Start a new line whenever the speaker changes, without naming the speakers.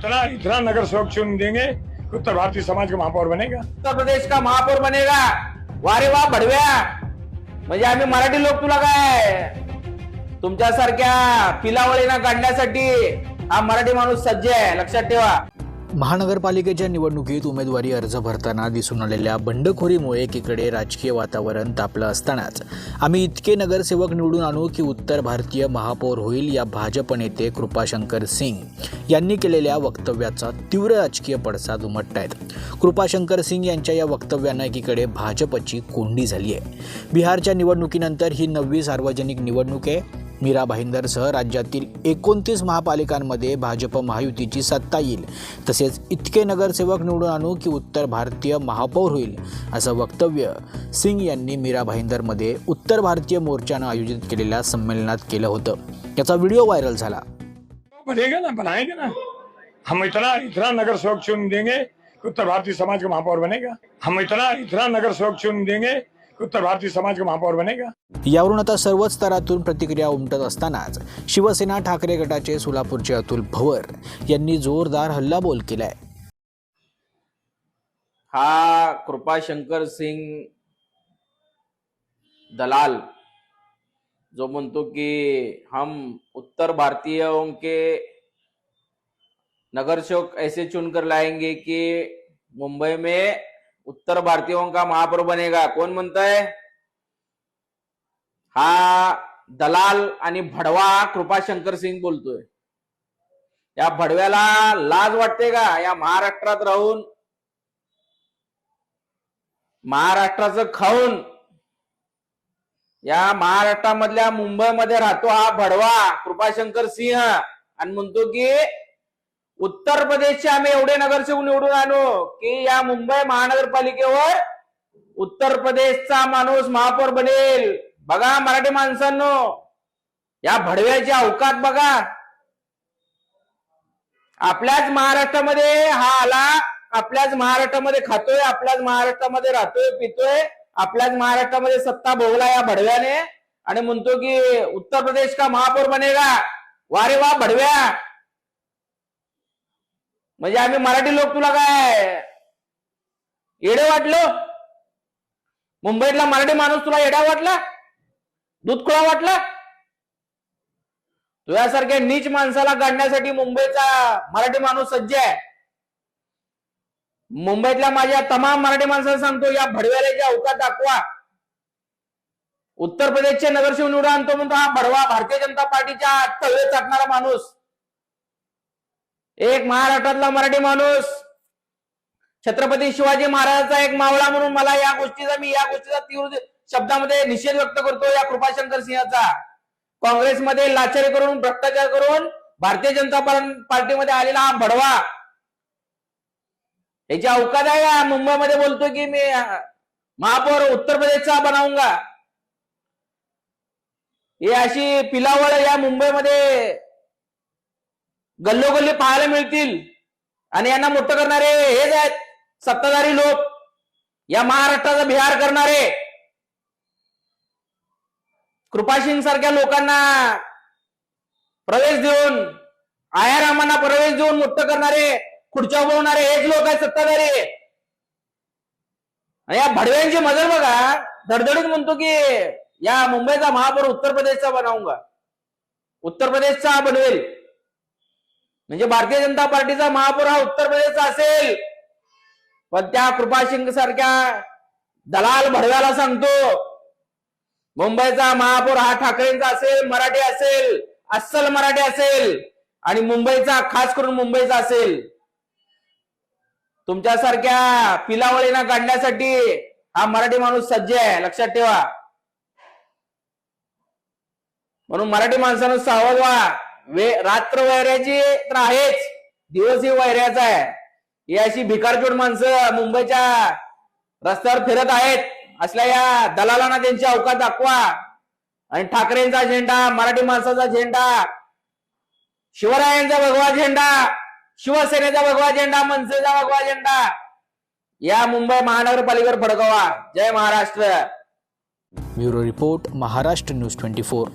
इतना इतना नगर सेवक चुन देंगे। उत्तर भारतीय समाज का महापौर बनेगा।
उत्तर प्रदेश का महापौर बनेगा। वारे वा भडव्या म्हणजे आम्ही मराठी लोक तुला काय? तुमच्यासारख्या पिलावळीना काढण्यासाठी हा मराठी माणूस सज्ज आहे लक्षात ठेवा.
महानगरपालिकेच्या निवडणुकीत उमेदवारी अर्ज भरताना दिसून आलेल्या बंडखोरीमुळे एकीकडे राजकीय वातावरण तापलं असतानाच आम्ही इतके नगरसेवक निवडून आणू की उत्तर भारतीय महापौर होईल या भाजप नेते कृपाशंकर सिंग यांनी केलेल्या वक्तव्याचा तीव्र राजकीय पडसाद उमटत आहेत कृपाशंकर सिंग यांच्या या वक्तव्यानं एकीकडे भाजपची कोंडी झाली आहे बिहारच्या निवडणुकीनंतर ही नववी सार्वजनिक निवडणूक आहे. मीरा भाईंदरसह राज्यातील एकोणतीस महापालिकांमध्ये भाजप महायुतीची सत्ता येईल. तसेच इतके नगरसेवक निवडून आणू की उत्तर भारतीय महापौर होईल असं वक्तव्य सिंग यांनी मीरा भाईंदरमध्ये उत्तर भारतीय मोर्चानं आयोजित केलेल्या संमेलनात केलं होतं. याचा व्हिडिओ व्हायरल झाला.
बनेगा ना हम इतना इतना नगर सेवक चुन देंगे उत्तर भारतीय समाज का महापौर बनेगा. हम इतना इतना नगर सेवक चुन देंगे उत्तर भारतीय समाज का महापौर बनेगा।
यावरून आता सर्वच स्तरातून प्रतिक्रिया उमटत असतानाच शिवसेना ठाकरे गटाचे सोलापूरचे अतुल भवर यांनी जोरदार हल्लाबोल केलाय.
हा कृपाशंकर सिंग दलाल जो म्हणतो की हम उत्तर भारतीयों के नगर सेवक ऐसे चुनकर लाएंगे कि मुंबई में उत्तर भारतीयों का महाप्रभु बनेगा। कोण म्हणताय? हा दलाल आणि भडवा कृपाशंकर सिंग बोलतोय. या भडव्याला लाज वाटते का? या महाराष्ट्रात राहून महाराष्ट्राचं खाऊन या महाराष्ट्रामधल्या मुंबईमध्ये राहतो हा भडवा कृपाशंकर सिंह. आणि म्हणतो की उत्तर प्रदेशचे आम्ही एवढे नगरसेवक निवडून आणू की या मुंबई महानगरपालिकेवर उत्तर प्रदेशचा माणूस महापौर बनेल. बघा मराठी माणसांनो या भडव्याची अवकात बघा. आपल्याच महाराष्ट्रामध्ये हा आला आपल्याच महाराष्ट्रामध्ये खातोय आपल्याच महाराष्ट्रामध्ये राहतोय पितोय आपल्याच महाराष्ट्रामध्ये सत्ता भोगला या भडव्याने. आणि म्हणतो की उत्तर प्रदेश का महापौर बनेगा? वारे वा भडव्या. म्हणजे आम्ही मराठी लोक तुला काय येडे वाटलो? मुंबईतला मराठी माणूस तुला येडा वाटला? दूध खुळा वाटला? तुझ्यासारख्या नीच माणसाला काढण्यासाठी मुंबईचा मराठी माणूस सज्ज आहे. मुंबईतल्या माझ्या तमाम मराठी माणसाला सांगतो या भडव्याला अवकात दाखवा. उत्तर प्रदेशचे नगरसेवक निवडून आणतो म्हणतो हा भडवा भारतीय जनता पार्टीच्या तळवे चाटणारा माणूस. एक महाराष्ट्रातला मराठी माणूस. छत्रपती शिवाजी महाराजांचा एक मावळा म्हणून मला या गोष्टीचा मी या गोष्टीचा तीव्र शब्दामध्ये निषेध व्यक्त करतो या कृपाशंकर सिंहाचा. काँग्रेसमध्ये लाचारी करून भ्रष्टाचार करून भारतीय जनता पार्टीमध्ये आलेला हा भडवा. याची अवकाश आहे मुंबईमध्ये बोलतो की मी महापौर उत्तर प्रदेशचा बनाऊंगा. हे अशी पिलावळ या मुंबईमध्ये गल्लोगल्ली पाहायला मिळतील. आणि यांना मोठं करणारे हेच आहेत सत्ताधारी लोक या महाराष्ट्राचा बिहार करणारे कृपासिंग सारख्या लोकांना प्रवेश देऊन आयारामांना प्रवेश देऊन मुक्त करणारे खुर्च्या उभवणारे हेच लोक आहेत सत्ताधारी. या भडव्यांची मजल बघा धडधडीत म्हणतो की या मुंबईचा महापौर उत्तर प्रदेशचा बनाऊंगा उत्तर प्रदेशचा बनवेल. म्हणजे भारतीय जनता पार्टीचा महापौर हा उत्तर प्रदेशचा असेल. पण त्या कृपाशिंग सारख्या दलाल भडव्याला सांगतो मुंबईचा महापौर हा ठाकरेंचा असेल मराठी असेल अस्सल मराठी असेल आणि मुंबईचा खास करून मुंबईचा असेल. तुमच्यासारख्या पिलावळीना काढण्यासाठी हा मराठी माणूस सज्ज आहे लक्षात ठेवा. म्हणून मराठी माणसानं सावध व्हा. वे रात्र वैऱ्याची तर आहेच. दिवसही वैऱ्याचा आहे. ही अशी भिकारचोट माणसं मुंबईच्या रस्त्यावर फिरत आहेत. असल्या या दलालांना त्यांची अवकाश दाखवा. आणि ठाकरेंचा झेंडा मराठी माणसाचा झेंडा शिवरायांचा भगवा झेंडा शिवसेनेचा भगवा झेंडा मनसेचा भगवा झेंडा या मुंबई महानगरपालिकेवर फडकवा. जय Maharashtra.
Bureau report Maharashtra news twenty four.